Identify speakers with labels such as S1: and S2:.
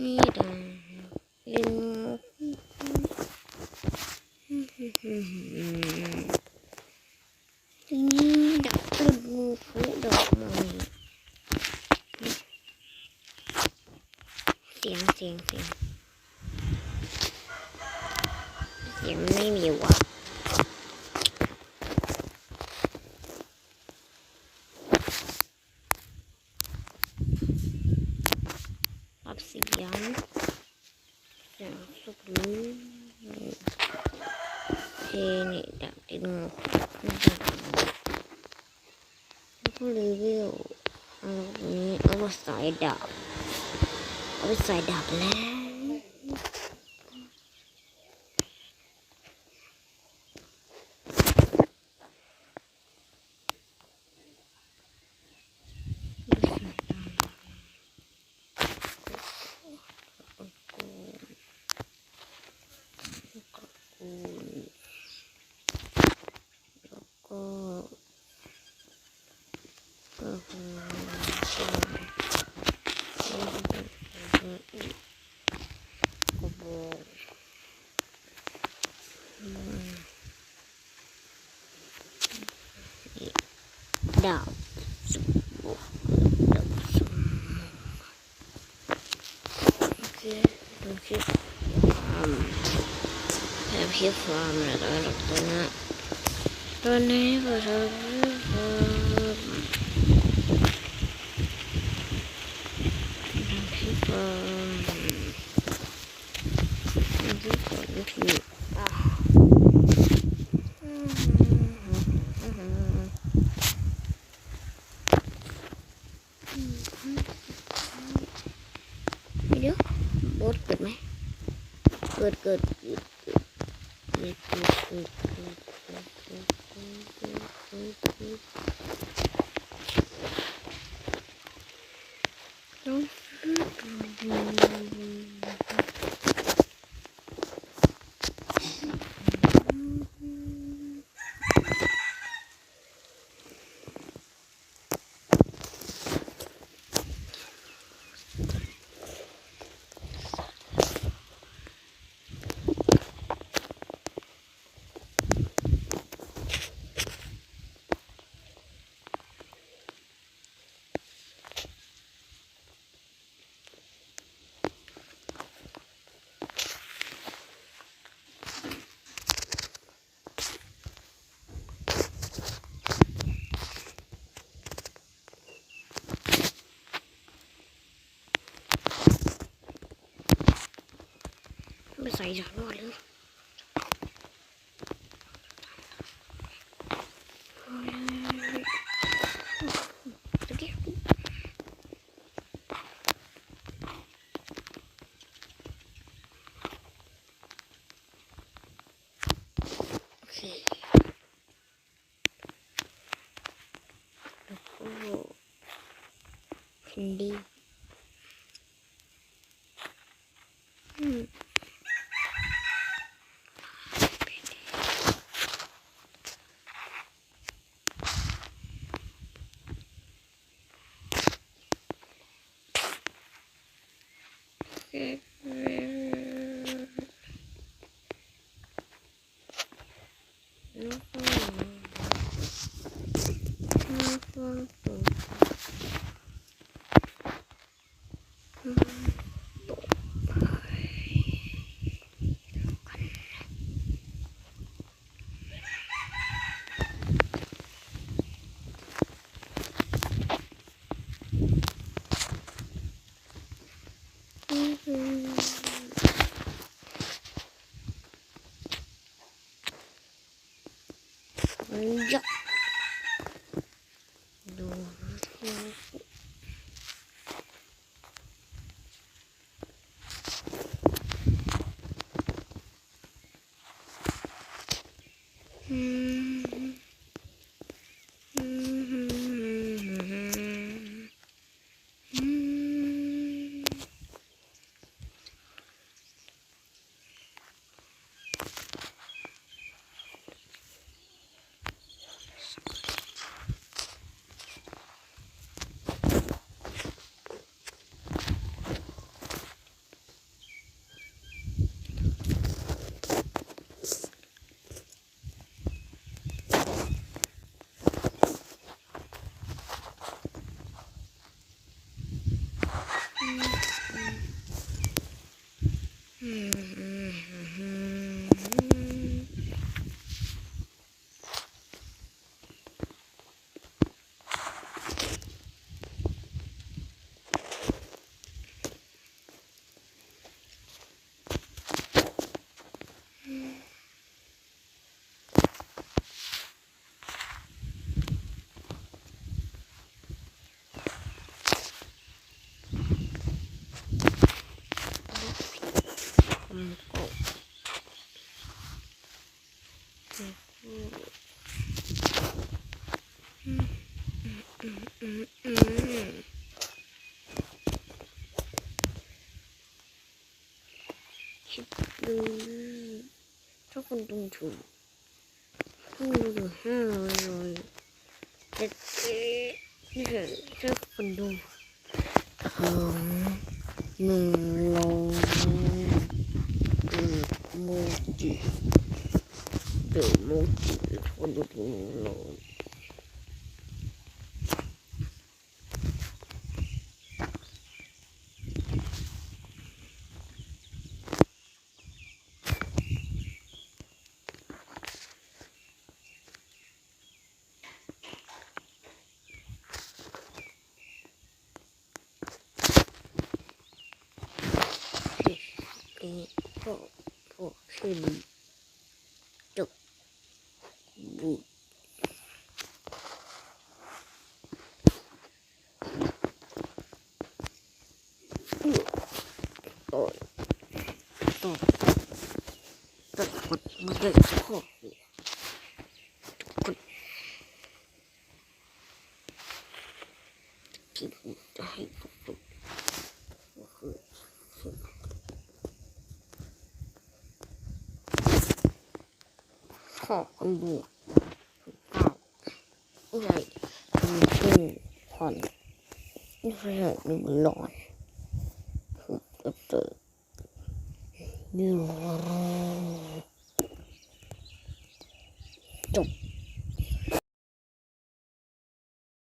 S1: นี่ดังเล่นนี่ดักตึมงูฟูดอกไม้เสียงเสียงเสียง Sekian. Ya, masuk dulu. Ini tak tengok. Aku review. Aku ni, aku saya dah. Aku saya dah lah. ดาวโอเคดูคลิฟาร์มแบบคลิปฟาร์มแล้วก็หลักตัวนะตอนนี้พิ่ะดูคลิปฟาร์มดูคลิปฟาร์ม iyice böyle. Indeed. Okay. 哎呀。 อื 10분 조금 동중 한국은 하나요 조금 동 물론 그 뭐지 그 뭐지 조금 물론 นี่คือถ้าคนดูถึงหนึ่งร้อยอืมโมจิเดี๋ยวโมจิคนดูถึงหนึ่งร้อยนี้พวกพวกขึ้นจุกบุกโอ้ยตกตกหมดมาเลยพวกนี้ทุกคนที่ผมจะให้ทุกคนก็คือ อบอันบวกเก้าใหญ่มีขึ้นผ่อนนี่ขนาดหนึ่งร้อยถูกเจอจบ